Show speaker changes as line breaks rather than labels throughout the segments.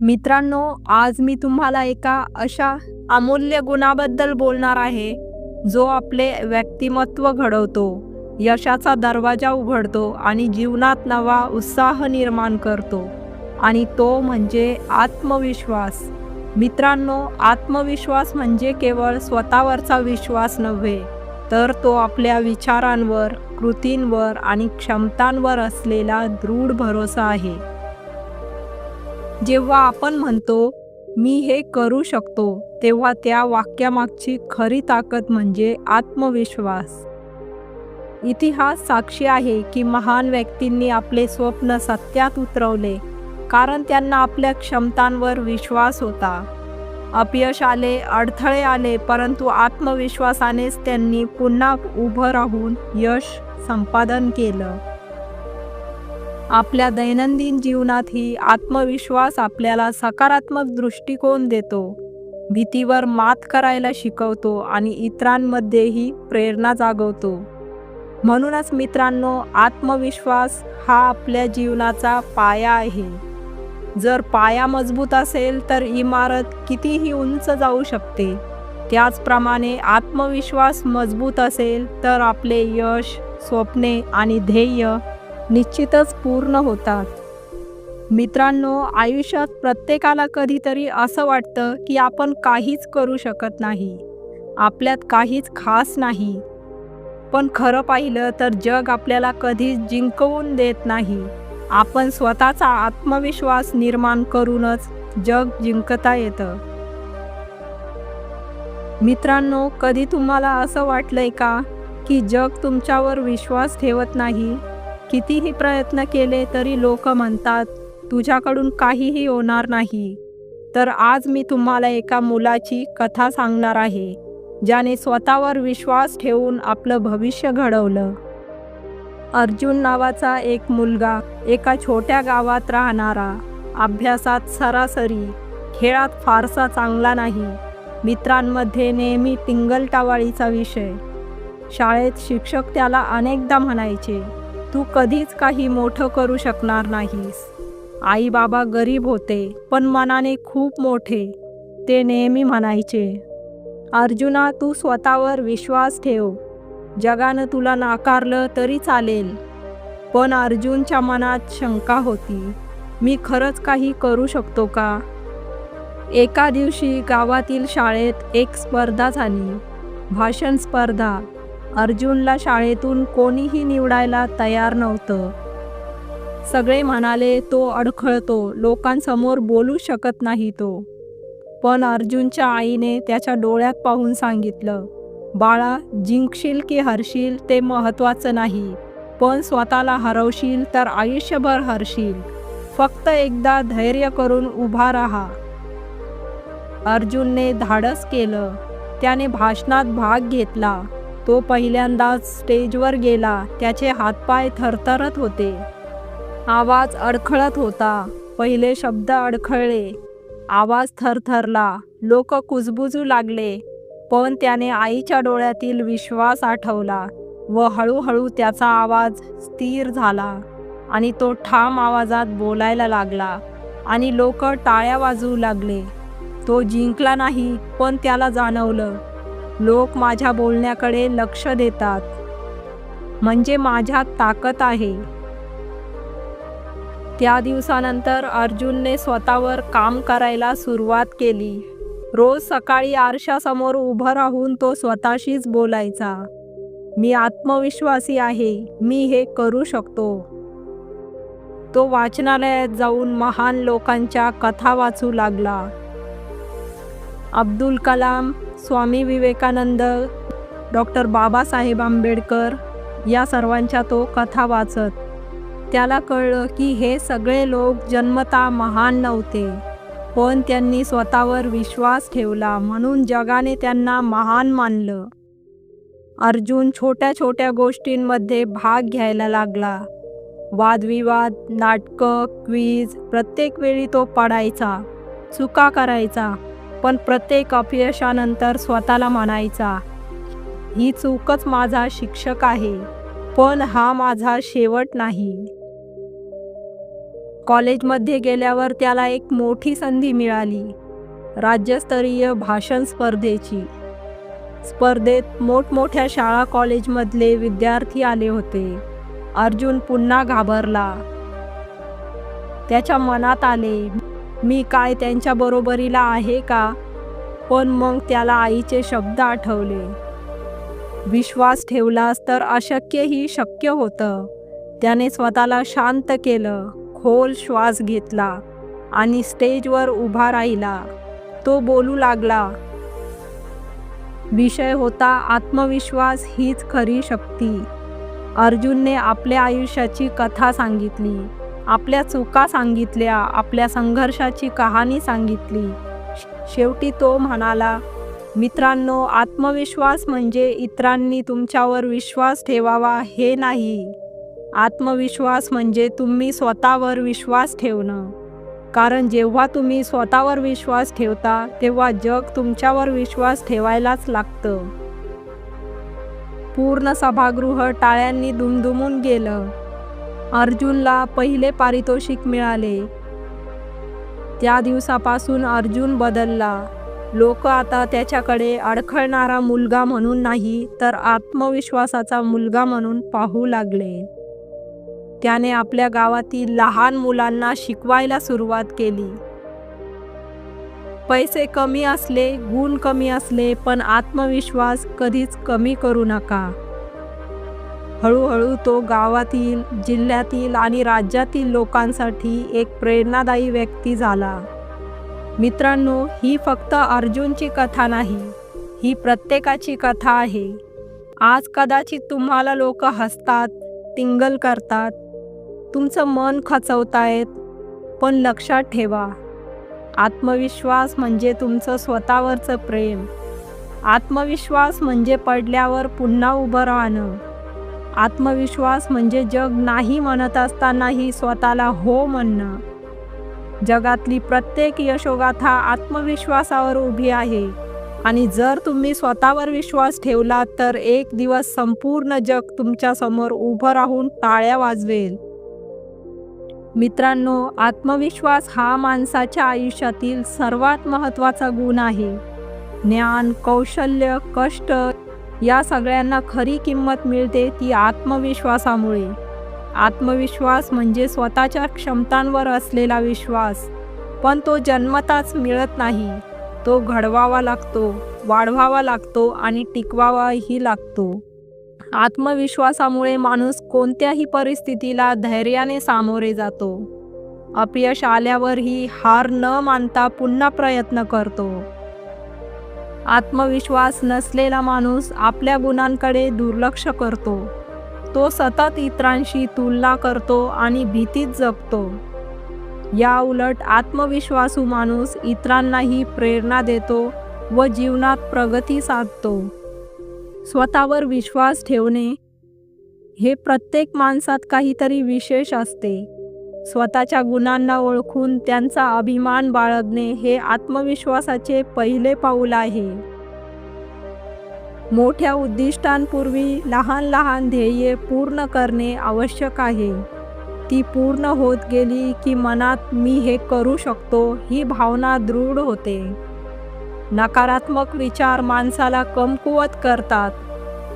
मित्रांनो आज मी तुम्हाला एका अशा अमूल्य गुणाबद्दल बोलणार आहे जो आपले व्यक्तिमत्व घडवतो यशाचा दरवाजा उघडतो आणि जीवनात नवा उत्साह निर्माण करतो. आणि तो म्हणजे आत्मविश्वास. मित्रांनो आत्मविश्वास म्हणजे केवळ स्वतःवरचा विश्वास नव्हे तर तो आपल्या विचारांवर कृतींवर आणि क्षमतांवर असलेला दृढ भरोसा आहे. जेव्हा आपण म्हणतो मी हे करू शकतो तेव्हा त्या वाक्यामागची खरी ताकद म्हणजे आत्मविश्वास. इतिहास साक्षी आहे की महान व्यक्तींनी आपले स्वप्न सत्यात उतरवले कारण त्यांना आपल्या क्षमतांवर विश्वास होता. अपयश आले अडथळे आले परंतु आत्मविश्वासानेच त्यांनी पुन्हा उभं राहून यश संपादन केलं. आपल्या दैनंदिन जीवनातही आत्मविश्वास आपल्याला सकारात्मक दृष्टिकोन देतो. भीतीवर मात करायला शिकवतो आणि इतरांमध्येही प्रेरणा जागवतो. म्हणूनच मित्रांनो आत्मविश्वास हा आपल्या जीवनाचा पाया आहे. जर पाया मजबूत असेल तर इमारत कितीही उंच जाऊ शकते. त्याचप्रमाणे आत्मविश्वास मजबूत असेल तर आपले यश स्वप्ने आणि ध्येय निश्चितच पूर्ण होतात. मित्रांनो आयुष्यात प्रत्येकाला कधीतरी असं वाटतं की आपण काहीच करू शकत नाही. आपल्यात काहीच खास नाही. पण खरं पाहिलं तर जग आपल्याला कधीच जिंकवून देत नाही. आपण स्वतःचा आत्मविश्वास निर्माण करूनच जग जिंकता येतं. मित्रांनो कधी तुम्हाला असं वाटलंय का की जग तुमच्यावर विश्वास ठेवत नाही? कितीही प्रयत्न केले तरी लोक म्हणतात तुझ्याकडून काहीही होणार नाही. तर आज मी तुम्हाला एका मुलाची कथा सांगणार आहे ज्याने स्वतःवर विश्वास ठेवून आपलं भविष्य घडवलं. अर्जुन नावाचा एक मुलगा एका छोट्या गावात राहणारा अभ्यासात सरासरी खेळात फारसा चांगला नाही मित्रांमध्ये नेहमी टिंगलटावाळीचा विषय. शाळेत शिक्षक त्याला अनेकदा म्हणायचे तू कधीच काही मोठं करू शकणार नाहीस. आई बाबा गरीब होते पण मनाने खूप मोठे. ते नेहमी म्हणायचे अर्जुना तू स्वतःवर विश्वास ठेव. जगानं तुला नाकारलं तरी चालेल. पण अर्जुनच्या मनात शंका होती मी खरंच काही करू शकतो का? एका दिवशी गावातील शाळेत एक स्पर्धा झाली. भाषण स्पर्धा. अर्जुनला शाळेतून कोणीही निवडायला तयार नव्हतं. सगळे म्हणाले तो अडखळतो लोकांसमोर बोलू शकत नाही तो. पण अर्जुनच्या आईने त्याच्या डोळ्यात पाहून सांगितलं बाळा जिंकशील की हरशील ते महत्त्वाचं नाही पण स्वतःला हरवशील तर आयुष्यभर हरशील. फक्त एकदा धैर्य करून उभा राहा. अर्जुनने धाडस केलं. त्याने भाषणात भाग घेतला. तो पहिल्यांदाच स्टेजवर गेला. त्याचे हातपाय थरथरत होते. आवाज अडखळत होता. पहिले शब्द अडखळले. आवाज थरथरला. लोक कुजबुजू लागले. पण त्याने आईच्या डोळ्यातील विश्वास आठवला व हळूहळू त्याचा आवाज स्थिर झाला आणि तो ठाम आवाजात बोलायला लागला आणि लोक टाळ्या वाजवू लागले. तो जिंकला नाही पण त्याला जाणवलं. लोक माझ्या बोलण्याकडे लक्ष देतात. म्हणजे माझ्यात ताकद आहे. त्या दिवसानंतर अर्जुनने स्वतःवर काम करायला सुरुवात केली. रोज सकाळी आरशासमोर उभं राहून तो स्वतःशीच बोलायचा. मी आत्मविश्वासी आहे मी हे करू शकतो. तो वाचनालयात जाऊन महान लोकांच्या कथा वाचू लागला. अब्दुल कलाम स्वामी विवेकानंद डॉक्टर बाबासाहेब आंबेडकर या सर्वांच्या तो कथा वाचत. त्याला कळलं की हे सगळे लोक जन्मता महान नव्हते. पण त्यांनी स्वतःवर विश्वास ठेवला म्हणून जगाने त्यांना महान मानलं. अर्जुन छोट्या छोट्या गोष्टींमध्ये भाग घ्यायला लागला. वादविवाद नाटकं क्वीज प्रत्येक वेळी तो पडायचा चुका करायचा. पण प्रत्येक अपयशानंतर स्वतःला म्हणायचा ही चूकच माझा शिक्षक आहे पण हा माझा शेवट नाही. कॉलेजमध्ये गेल्यावर त्याला एक मोठी संधी मिळाली राज्यस्तरीय भाषण स्पर्धेची. स्पर्धेत मोठमोठ्या शाळा कॉलेजमधले विद्यार्थी आले होते. अर्जुन पुन्हा घाबरला. त्याच्या मनात आले मी काय त्यांच्या बरोबरीला आहे का? पण मग त्याला आईचे शब्द आठवले. विश्वास ठेवलास तर अशक्यही शक्य होतं. त्याने स्वतःला शांत केलं खोल श्वास घेतला आणि स्टेजवर उभा राहिला. तो बोलू लागला विषय होता आत्मविश्वास हीच खरी शक्ती. अर्जुनने आपल्या आयुष्याची कथा सांगितली. आपल्या चुका सांगितल्या आपल्या संघर्षाची कहाणी सांगितली. शेवटी तो म्हणाला मित्रांनो आत्मविश्वास म्हणजे इतरांनी तुमच्यावर विश्वास ठेवावा हे नाही. आत्मविश्वास म्हणजे तुम्ही स्वतःवर विश्वास ठेवणं. कारण जेव्हा तुम्ही स्वतःवर विश्वास ठेवता तेव्हा जग तुमच्यावर विश्वास ठेवायलाच लागतं. पूर्ण सभागृह टाळ्यांनी दुमदुमून गेलं. अर्जुनला पहिले पारितोषिक मिळाले. त्या दिवसापासून अर्जुन बदलला. लोक आता त्याच्याकडे अडखळणारा मुलगा म्हणून नाही तर आत्मविश्वासाचा मुलगा म्हणून पाहू लागले. त्याने आपल्या गावातील लहान मुलांना शिकवायला सुरुवात केली. पैसे कमी असले गुण कमी असले पण आत्मविश्वास कधीच कमी करू नका. हळूहळू तो गावातील जिल्ह्यातील आणि राज्यातील लोकांसाठी एक प्रेरणादायी व्यक्ती झाला. मित्रांनो ही फक्त अर्जुनची कथा नाही ही प्रत्येकाची कथा आहे. आज कदाचित तुम्हाला लोक हसतात तिंगल करतात. तुमचं मन खचवतायत पण लक्षात ठेवा. आत्मविश्वास म्हणजे तुमचं स्वतःवरचं प्रेम. आत्मविश्वास म्हणजे पडल्यावर पुन्हा उभं राहणं. आत्मविश्वास म्हणजे जग नाही म्हणत असतानाही स्वतःला हो म्हणणं. जगातली प्रत्येक यशोगाथा आत्मविश्वासावर उभी आहे. आणि जर तुम्ही स्वतःवर विश्वास ठेवला तर एक दिवस संपूर्ण जग तुमच्यासमोर उभं राहून टाळ्या वाजवेल. मित्रांनो आत्मविश्वास हा माणसाच्या आयुष्यातील सर्वात महत्त्वाचा गुण आहे. ज्ञान कौशल्य कष्ट या सगळ्यांना खरी किंमत मिळते ती आत्मविश्वासामुळे. आत्मविश्वास म्हणजे स्वतःच्या क्षमतांवर असलेला विश्वास. पण तो जन्मताच मिळत नाही. तो घडवावा लागतो वाढवावा लागतो आणि टिकवावाही लागतो. आत्मविश्वासामुळे माणूस कोणत्याही परिस्थितीला धैर्याने सामोरे जातो. अपयश आल्यावरही हार न मानता पुन्हा प्रयत्न करतो. आत्मविश्वास नसलेला माणूस आपल्या गुणांकडे दुर्लक्ष करतो. तो सतत इतरांशी तुलना करतो आणि भीतीत जगतो या उलट आत्मविश्वासू माणूस इतरांनाही प्रेरणा देतो व जीवनात प्रगती साधतो. स्वतःवर विश्वास ठेवणे हे प्रत्येक माणसात काहीतरी विशेष असते. स्वतःच्या गुणांना ओळखून त्यांचा अभिमान बाळगणे हे आत्मविश्वासाचे पहिले पाऊल आहे. मोठ्या उद्दिष्टांपूर्वी लहान लहान ध्येये पूर्ण करणे आवश्यक आहे. ती पूर्ण होत गेली की मनात मी हे करू शकतो ही भावना दृढ होते. नकारात्मक विचार माणसाला कमकुवत करतात.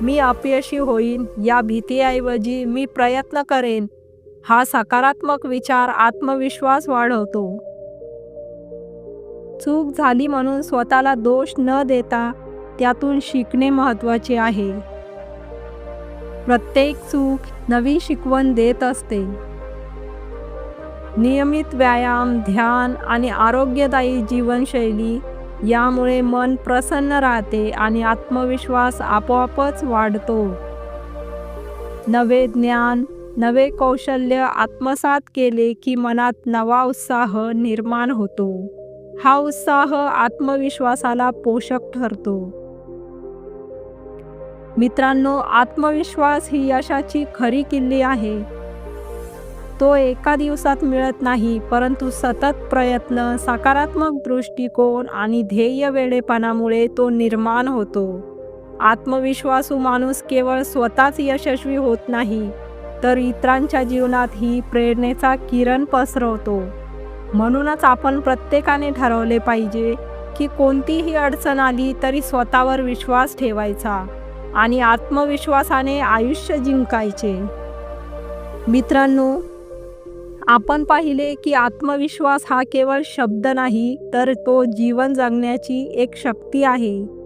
मी अपयशी होईन या भीतीऐवजी मी प्रयत्न करेन. हा सकारात्मक विचार आत्मविश्वास वाढवतो. चूक झाली म्हणून स्वतःला दोष न देता त्यातून शिकणे महत्त्वाचे आहे. प्रत्येक चूक नवी शिकवण देत असते. नियमित व्यायाम ध्यान आणि आरोग्यदायी जीवनशैली यामुळे मन प्रसन्न राहते आणि आत्मविश्वास आपोआपच वाढतो. नवे ज्ञान नवे कौशल्य आत्मसात केले की मनात नवा उत्साह निर्माण होतो. हा उत्साह आत्मविश्वासाला पोषक ठरतो. मित्रांनो आत्मविश्वास ही यशाची खरी किल्ली आहे. तो एका दिवसात मिळत नाही परंतु सतत प्रयत्न सकारात्मक दृष्टिकोन आणि ध्येय वेळेपणामुळे तो निर्माण होतो. आत्मविश्वासू माणूस केवळ स्वतःच यशस्वी होत नाही तर इतरांच्या जीवनात ही प्रेरणेचा किरण पसरवतो. म्हणूनच आपण प्रत्येकाने ठरवले पाहिजे की कोणतीही अडचण आली तरी स्वतःवर विश्वास ठेवायचा आणि आत्मविश्वासाने आयुष्य जिंकायचे. मित्रांनो आपण पाहिले की आत्मविश्वास हा केवळ शब्द नाही तर तो जीवन जगण्याची एक शक्ती आहे.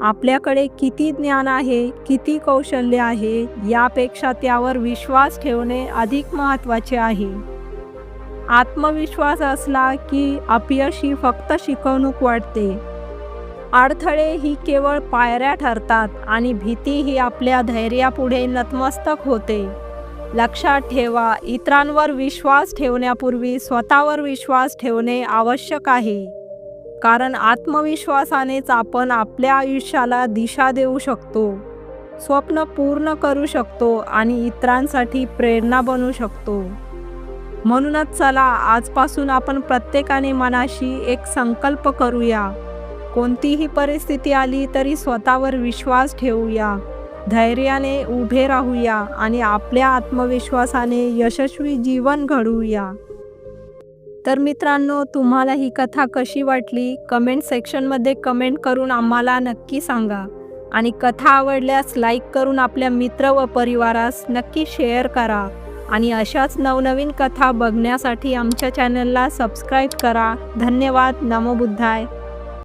आपल्याकडे किती ज्ञान आहे किती कौशल्य आहे यापेक्षा त्यावर विश्वास ठेवणे अधिक महत्त्वाचे आहे. आत्मविश्वास असला की अपयशी फक्त शिकवणूक वाटते अडथळे ही केवळ पायऱ्या ठरतात आणि भीती ही आपल्या धैर्यापुढे नतमस्तक होते. लक्षात ठेवा इतरांवर विश्वास ठेवण्यापूर्वी स्वतःवर विश्वास ठेवणे आवश्यक आहे. कारण आत्मविश्वासानेच आपण आपल्या आयुष्याला दिशा देऊ शकतो स्वप्न पूर्ण करू शकतो आणि इतरांसाठी प्रेरणा बनू शकतो. म्हणूनच चला आजपासून आपण प्रत्येकाने मनाशी एक संकल्प करूया. कोणतीही परिस्थिती आली तरी स्वतःवर विश्वास ठेवूया. धैर्याने उभे राहूया आणि आपल्या आत्मविश्वासाने यशस्वी जीवन घडवूया. तर मित्रांनो तुम्हाला ही कथा कशी वाटली? कमेंट सेक्शनमध्ये कमेंट करून आम्हाला नक्की सांगा. आणि कथा आवडल्यास लाईक करून आपल्या मित्र व परिवारास नक्की शेअर करा. आणि अशाच नवनवीन कथा बघण्यासाठी आमच्या चॅनलला सबस्क्राईब करा. धन्यवाद. नमो बुद्धाय.